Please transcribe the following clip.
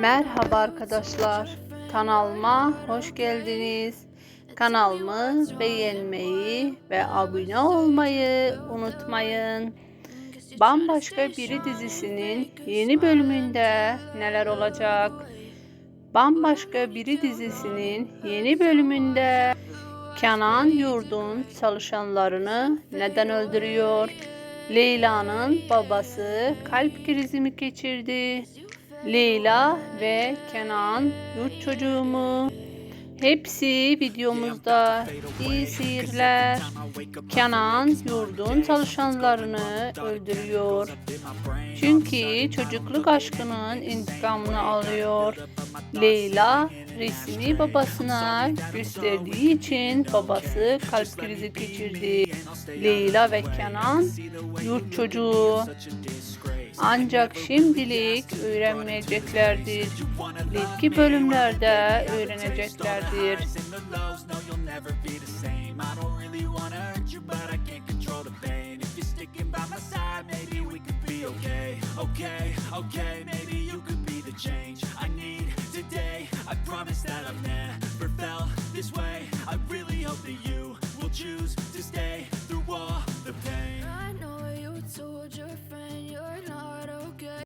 Merhaba arkadaşlar. Kanalıma hoş geldiniz. Kanalımı beğenmeyi ve abone olmayı unutmayın. Bambaşka Biri dizisinin yeni bölümünde neler olacak? Bambaşka Biri dizisinin yeni bölümünde Kenan Yurdun çalışanlarını neden öldürüyor? Leyla'nın babası kalp krizi mi geçirdi? Leyla ve Kenan yurt çocuğumu. Hepsi videomuzda. İyi seyirler. Kenan yurdun çalışanlarını öldürüyor. Çünkü çocukluk aşkının intikamını alıyor. Leyla resmi babasına gösterdiği için babası kalp krizi geçirdi. Leyla ve Kenan yurt çocuğu. Ancak şimdilik öğrenmeyeceklerdir. İlki bölümlerde öğreneceklerdir. okay Okay, I promise that I've never